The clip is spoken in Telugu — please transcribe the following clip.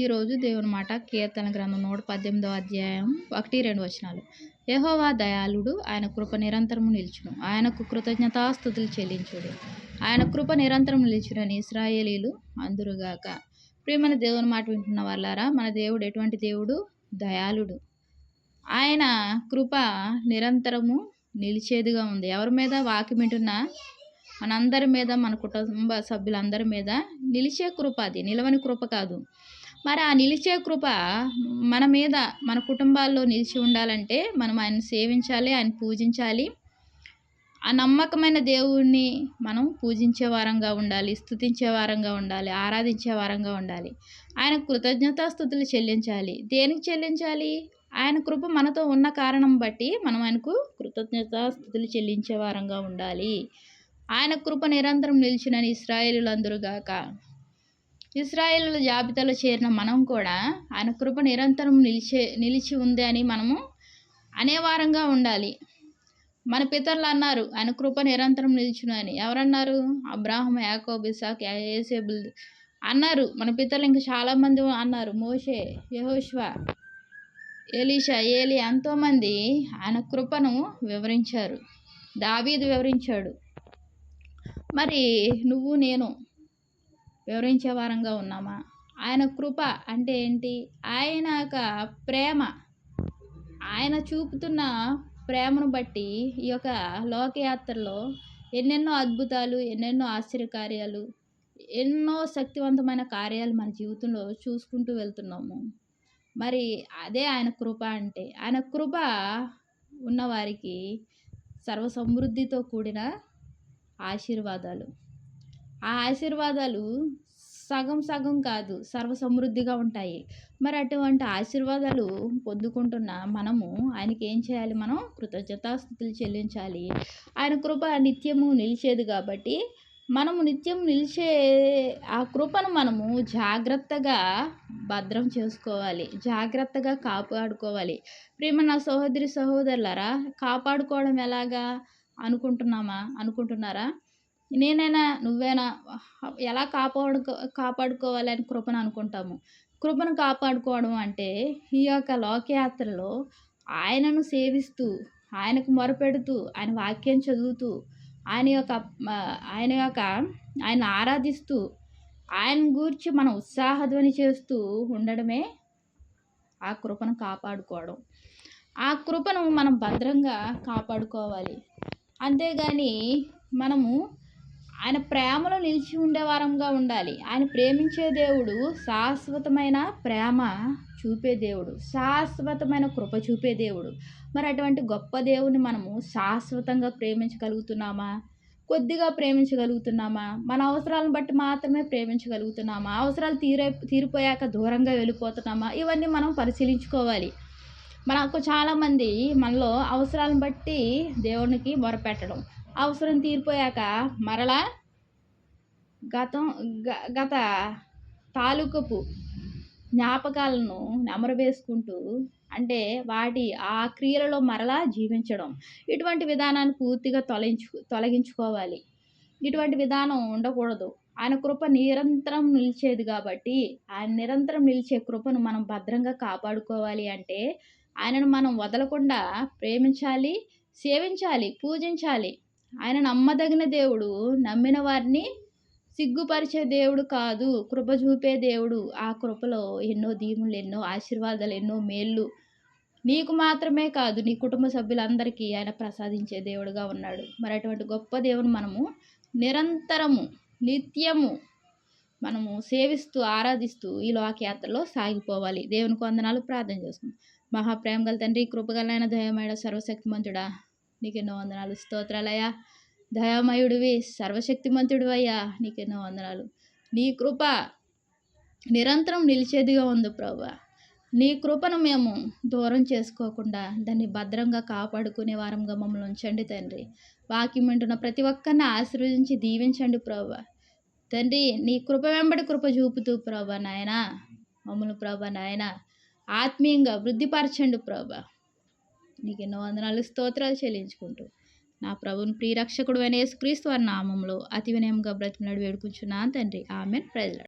ఈరోజు దేవుని మాట కీర్తన గ్రంథం నూట పద్దెనిమిదవ అధ్యాయం ఒకటి రెండు వచనాలు. యహోవా దయాళుడు ఆయన కృప నిరంతరము నిలుచును. ఆయనకు కృతజ్ఞతాస్థుతులు చెల్లించుడు. ఆయన కృప నిరంతరం నిలిచునని ఇస్రాయేలీలు అందురుగాక. ప్రియమైన దేవుని మాట వింటున్న వాళ్ళారా మన దేవుడు ఎటువంటి దేవుడు? దయాళుడు. ఆయన కృప నిరంతరము నిలిచేదిగా ఉంది. ఎవరి మీద? వాకి వింటున్నా మనందరి మీద మన కుటుంబ సభ్యులందరి మీద నిలిచే కృప అది. నిలవని కృప కాదు. మరి ఆ నిలిచే కృప మన మీద మన కుటుంబాల్లో నిలిచి ఉండాలంటే మనం ఆయన సేవించాలి ఆయన పూజించాలి. ఆ నమ్మకమైన దేవుణ్ణి మనం పూజించే వారంగా ఉండాలి స్థుతించే వారంగా ఉండాలి ఆరాధించే వారంగా ఉండాలి. ఆయన కృతజ్ఞతాస్థుతులు చెల్లించాలి. దేనికి చెల్లించాలి? ఆయన కృప మనతో ఉన్న కారణం బట్టి మనం ఆయనకు కృతజ్ఞతాస్థుతులు చెల్లించే వారంగా ఉండాలి. ఆయన కృప నిరంతరం నిలిచినని ఇస్రాయేలులందరుగాక ఇస్రాయేల్ జాబితాలో చేరిన మనం కూడా ఆయన కృప నిరంతరం నిలిచే నిలిచి ఉంది అని మనము అనేవారంగా ఉండాలి. మన పితరులు అన్నారు ఆయన కృప నిరంతరం నిలిచును అని. ఎవరన్నారు? అబ్రాహం యాకోబ్ ఇసాక్ ఏసేబుల్ అన్నారు. మన పితరులు ఇంకా చాలామంది అన్నారు. మోషే యహోష్వా ఎలీషా ఏలి ఎంతోమంది ఆయన కృపను వివరించారు. దావీదు వివరించాడు. మరి నువ్వు నేను వివరించే వారంగా ఉన్నామా? ఆయన కృప అంటే ఏంటి? ఆయన యొక్క ప్రేమ. ఆయన చూపుతున్న ప్రేమను బట్టి ఈ యొక్క లోకయాత్రలో ఎన్నెన్నో అద్భుతాలు ఎన్నెన్నో ఆశ్చర్యకార్యాలు ఎన్నో శక్తివంతమైన కార్యాలు మన జీవితంలో చూసుకుంటూ వెళ్తున్నాము. మరి అదే ఆయన కృప అంటే ఆయన కృప ఉన్నవారికి సర్వసమృద్ధితో కూడిన ఆశీర్వాదాలు. ఆ ఆశీర్వాదాలు సగం సగం కాదు సర్వ సమృద్ధిగా ఉంటాయి. మరి అటువంటి ఆశీర్వాదాలు పొందుకుంటున్న మనము ఆయనకి ఏం చేయాలి మనం? కృతజ్ఞతాస్థుతులు చెల్లించాలి. ఆయన కృప నిత్యము నిలిచేది కాబట్టి మనము నిత్యం నిలిచే ఆ కృపను మనము జాగ్రత్తగా భద్రం చేసుకోవాలి. జాగ్రత్తగా కాపాడుకోవాలి. ప్రేమ నా సహోదరి సహోదరులరా కాపాడుకోవడం ఎలాగా అనుకుంటున్నామా? అనుకుంటున్నారా? నేనైనా నువ్వైనా? ఎలా కాపాడుకో కాపాడుకోవాలి అని కృపను అనుకుంటాము. కృపను కాపాడుకోవడం అంటే ఈ యొక్క లోకయాత్రలో ఆయనను సేవిస్తూ ఆయనకు మొరపెడుతూ ఆయన వాక్యం చదువుతూ ఆయన యొక్క ఆయన యొక్క ఆయన ఆరాధిస్తూ ఆయన గూర్చి మనం ఉత్సాహధ్వని చేస్తూ ఉండడమే ఆ కృపను కాపాడుకోవడం. ఆ కృపను మనం భద్రంగా కాపాడుకోవాలి. అంతేగాని మనము ఆయన ప్రేమలో నిలిచి ఉండే వారంగా ఉండాలి. ఆయన ప్రేమించే దేవుడు శాశ్వతమైన ప్రేమ చూపే దేవుడు శాశ్వతమైన కృప చూపే దేవుడు. మరి అటువంటి గొప్ప దేవుని మనము శాశ్వతంగా ప్రేమించగలుగుతున్నామా? కొద్దిగా ప్రేమించగలుగుతున్నామా? మన అవసరాలను బట్టి మాత్రమే ప్రేమించగలుగుతున్నామా? అవసరాలు తీరే తీరిపోయాక దూరంగా వెళ్ళిపోతున్నామా? ఇవన్నీ మనం పరిశీలించుకోవాలి. మనకు చాలామంది మనలో అవసరాలను బట్టి దేవునికి మొరపెట్టడం. అవసరం తీరిపోయాక మరలా గతం గత తాలూకపు జ్ఞాపకాలను నెమరవేసుకుంటూ అంటే వాటి ఆ క్రియలలో మరలా జీవించడం. ఇటువంటి విధానాన్ని పూర్తిగా తొలగించు తొలగించుకోవాలి. ఇటువంటి విధానం ఉండకూడదు. ఆయన కృప నిరంతరం నిలిచేది కాబట్టి ఆయన నిరంతరం నిలిచే కృపను మనం భద్రంగా కాపాడుకోవాలి అంటే ఆయనను మనం వదలకుండా ప్రేమించాలి సేవించాలి పూజించాలి. ఆయన నమ్మదగిన దేవుడు. నమ్మిన వారిని సిగ్గుపరిచే దేవుడు కాదు కృప చూపే దేవుడు. ఆ కృపలో ఎన్నో దీవులు ఎన్నో ఆశీర్వాదాలు ఎన్నో మేళ్ళు నీకు మాత్రమే కాదు నీ కుటుంబ సభ్యులందరికీ ఆయన ప్రసాదించే దేవుడుగా ఉన్నాడు. మరి అటువంటి గొప్ప దేవుని మనము నిరంతరము నిత్యము మనము సేవిస్తూ ఆరాధిస్తూ ఈ లోకయాత్రలో సాగిపోవాలి. దేవునికి వందనాలు. ప్రార్థన చేసుకుందాం. మహాప్రేమ గల తండ్రి కృపగలైన దయమైన సర్వశక్తిమంతుడా నీకెన్నో వందనాలు. స్తోత్రాలయ్యా. దయామయుడివి సర్వశక్తిమంతుడు అయ్యా నీకెన్నో వందనాలు. నీ కృప నిరంతరం నిలిచేదిగా ఉంది ప్రభా. నీ కృపను మేము దూరం చేసుకోకుండా దాన్ని భద్రంగా కాపాడుకునే వారంగా మమ్మల్ని ఉంచండి తండ్రి. వాక్యం వింటున్న ప్రతి ఒక్కరిని ఆశీర్వదించి దీవించండి ప్రభా. తండ్రి నీ కృప వెంబడి కృప చూపుతూ ప్రభా నాయన. మమ్మల్ని ప్రభా నాయన. ఆత్మీయంగా వృద్ధిపరచండి ప్రభా. నీకు ఎన్నో వందనాలు స్తోత్రాలు చెల్లించుకుంటూ. నా ప్రభుని ప్రియరక్షకుడు అయిన యేసుక్రీస్తు వారి నామంలో అతి వినయంగా బ్రతిమలాడి వేడుకుంటున్నాను తండ్రి. ఆమె ప్రజలు